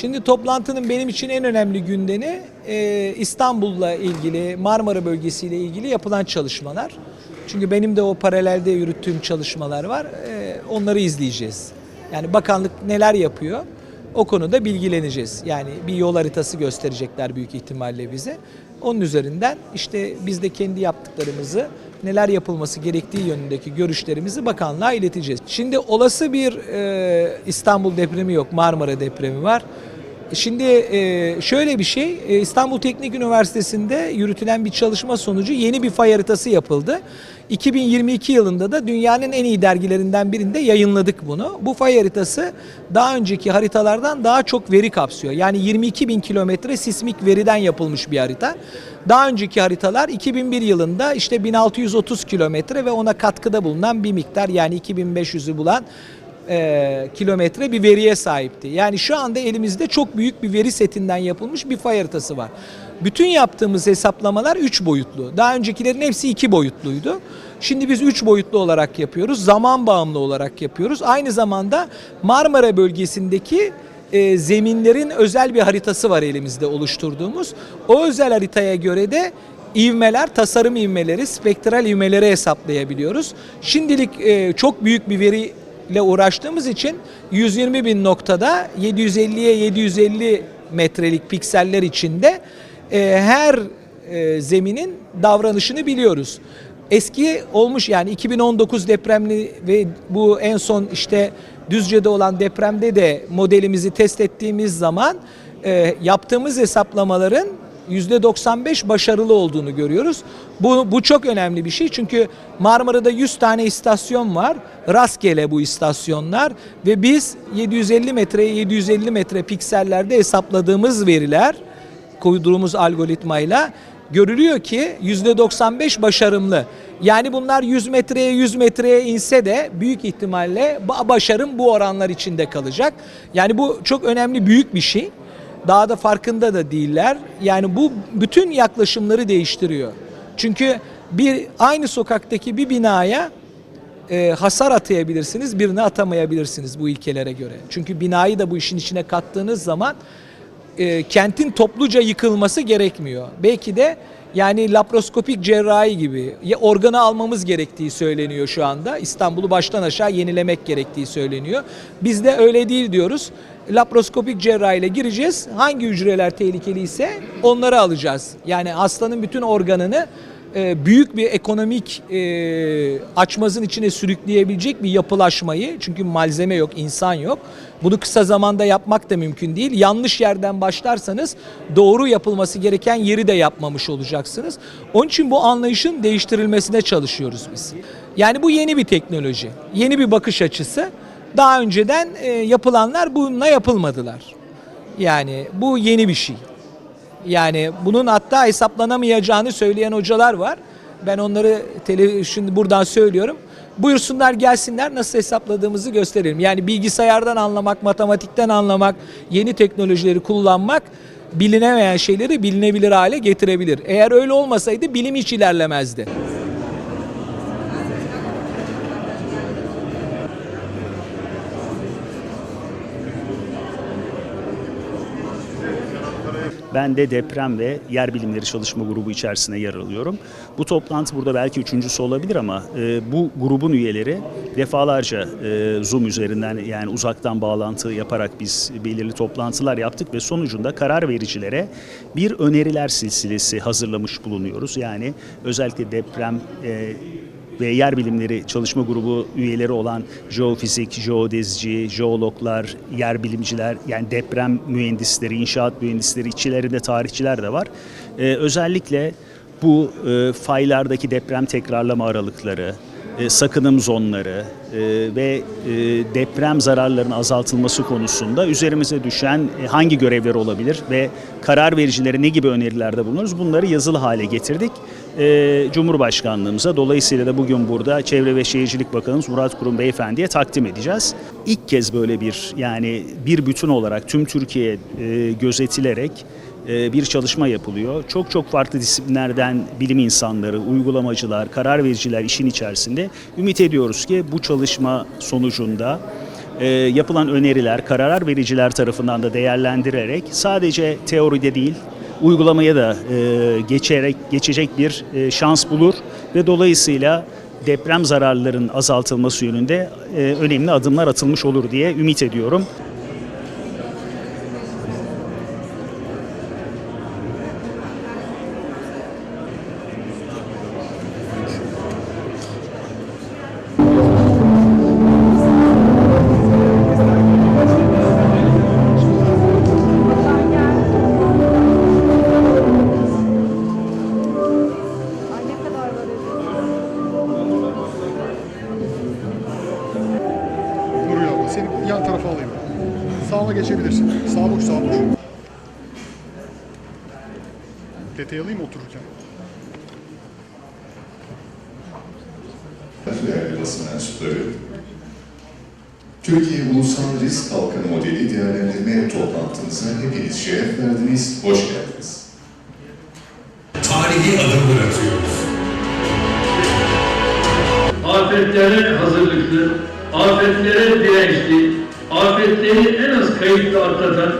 Şimdi toplantının benim için en önemli gündemi e, İstanbul'la ilgili, Marmara bölgesiyle ilgili yapılan çalışmalar. Çünkü benim de o paralelde yürüttüğüm çalışmalar var. E, onları izleyeceğiz. Yani bakanlık neler yapıyor? O konuda bilgileneceğiz. Yani bir yol haritası gösterecekler büyük ihtimalle bize. Onun üzerinden işte biz de kendi yaptıklarımızı neler yapılması gerektiği yönündeki görüşlerimizi bakanlığa ileteceğiz. Şimdi olası bir e, İstanbul depremi yok, Marmara depremi var. Şimdi e, şöyle bir şey, e, İstanbul Teknik Üniversitesi'nde yürütülen bir çalışma sonucu yeni bir fay haritası yapıldı. 2022 yılında da dünyanın en iyi dergilerinden birinde yayınladık bunu. Bu fay haritası daha önceki haritalardan daha çok veri kapsıyor. Yani 22 bin kilometre sismik veriden yapılmış bir harita. Daha önceki haritalar 2001 yılında işte 1630 kilometre ve ona katkıda bulunan bir miktar yani 2500'ü bulan e, kilometre bir veriye sahipti. Yani şu anda elimizde çok büyük bir veri setinden yapılmış bir fay haritası var. Bütün yaptığımız hesaplamalar 3 boyutlu. Daha öncekilerin hepsi 2 boyutluydu. Şimdi biz 3 boyutlu olarak yapıyoruz. Zaman bağımlı olarak yapıyoruz. Aynı zamanda Marmara bölgesindeki e, zeminlerin özel bir haritası var elimizde oluşturduğumuz. O özel haritaya göre de ivmeler, tasarım ivmeleri, spektral ivmeleri hesaplayabiliyoruz. Şimdilik e, çok büyük bir veri ile uğraştığımız için 120 bin noktada 750'ye 750 metrelik pikseller içinde e, her e, zeminin davranışını biliyoruz. Eski olmuş yani 2019 depremli ve bu en son işte Düzce'de olan depremde de modelimizi test ettiğimiz zaman e, yaptığımız hesaplamaların %95 başarılı olduğunu görüyoruz. Bu, bu çok önemli bir şey çünkü Marmara'da 100 tane istasyon var. Rastgele bu istasyonlar ve biz 750 metreye 750 metre piksellerde hesapladığımız veriler koyduğumuz algoritmayla görülüyor ki %95 başarımlı. Yani bunlar 100 metreye 100 metreye inse de büyük ihtimalle ba- başarım bu oranlar içinde kalacak. Yani bu çok önemli büyük bir şey. Daha da farkında da değiller. Yani bu bütün yaklaşımları değiştiriyor. Çünkü bir aynı sokaktaki bir binaya e, hasar atayabilirsiniz, birini atamayabilirsiniz bu ilkelere göre. Çünkü binayı da bu işin içine kattığınız zaman e, kentin topluca yıkılması gerekmiyor. Belki de yani laparoskopik cerrahi gibi ya organı almamız gerektiği söyleniyor şu anda. İstanbul'u baştan aşağı yenilemek gerektiği söyleniyor. Biz de öyle değil diyoruz. Laparoskopik cerrahiyle gireceğiz. Hangi hücreler tehlikeliyse onları alacağız. Yani hastanın bütün organını büyük bir ekonomik e, açmazın içine sürükleyebilecek bir yapılaşmayı çünkü malzeme yok, insan yok. Bunu kısa zamanda yapmak da mümkün değil. Yanlış yerden başlarsanız doğru yapılması gereken yeri de yapmamış olacaksınız. Onun için bu anlayışın değiştirilmesine çalışıyoruz biz. Yani bu yeni bir teknoloji, yeni bir bakış açısı. Daha önceden e, yapılanlar bununla yapılmadılar. Yani bu yeni bir şey. Yani bunun hatta hesaplanamayacağını söyleyen hocalar var. Ben onları tele, şimdi buradan söylüyorum. Buyursunlar gelsinler nasıl hesapladığımızı gösterelim. Yani bilgisayardan anlamak, matematikten anlamak, yeni teknolojileri kullanmak bilinemeyen şeyleri bilinebilir hale getirebilir. Eğer öyle olmasaydı bilim hiç ilerlemezdi. Ben de deprem ve yer bilimleri çalışma grubu içerisinde yer alıyorum. Bu toplantı burada belki üçüncüsü olabilir ama e, bu grubun üyeleri defalarca e, Zoom üzerinden yani uzaktan bağlantı yaparak biz belirli toplantılar yaptık ve sonucunda karar vericilere bir öneriler silsilesi hazırlamış bulunuyoruz. Yani özellikle deprem e, ve yer bilimleri çalışma grubu üyeleri olan jeofizik, jeodezci, jeologlar, yer bilimciler, yani deprem mühendisleri, inşaat mühendisleri, içlerinde tarihçiler de var. Ee, özellikle bu e, faylardaki deprem tekrarlama aralıkları, e, sakınım zonları e, ve e, deprem zararlarının azaltılması konusunda üzerimize düşen e, hangi görevler olabilir ve karar vericilere ne gibi önerilerde bulunuruz bunları yazılı hale getirdik. E, Cumhurbaşkanlığımıza dolayısıyla da bugün burada Çevre ve Şehircilik Bakanımız Murat Kurum Beyefendi'ye takdim edeceğiz. İlk kez böyle bir yani bir bütün olarak tüm Türkiye e, gözetilerek bir çalışma yapılıyor. Çok çok farklı disiplinlerden bilim insanları, uygulamacılar, karar vericiler işin içerisinde. Ümit ediyoruz ki bu çalışma sonucunda e, yapılan öneriler, kararlar vericiler tarafından da değerlendirerek sadece teoride değil, uygulamaya da e, geçerek geçecek bir e, şans bulur ve dolayısıyla deprem zararlarının azaltılması yönünde e, önemli adımlar atılmış olur diye ümit ediyorum. Seni yan tarafa alayım. Sağına geçebilirsin. Sağ boş sağ boş. Detay alayım otururken? Değerli basın mensupları, Türkiye Ulusal Risk Kalkanı Modeli Değerlendirme toplantımıza hepiniz şeref verdiniz, hoş geldiniz. tarihi adımlar atıyoruz. afetlere hazırlıklı, afetlere dirençli, afetleri en az kayıtlı atlatan,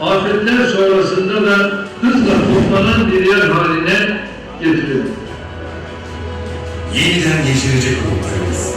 afetler sonrasında da hızla toplanan bir yer haline getiriyor. Yeniden yeşerecek umutlarımız.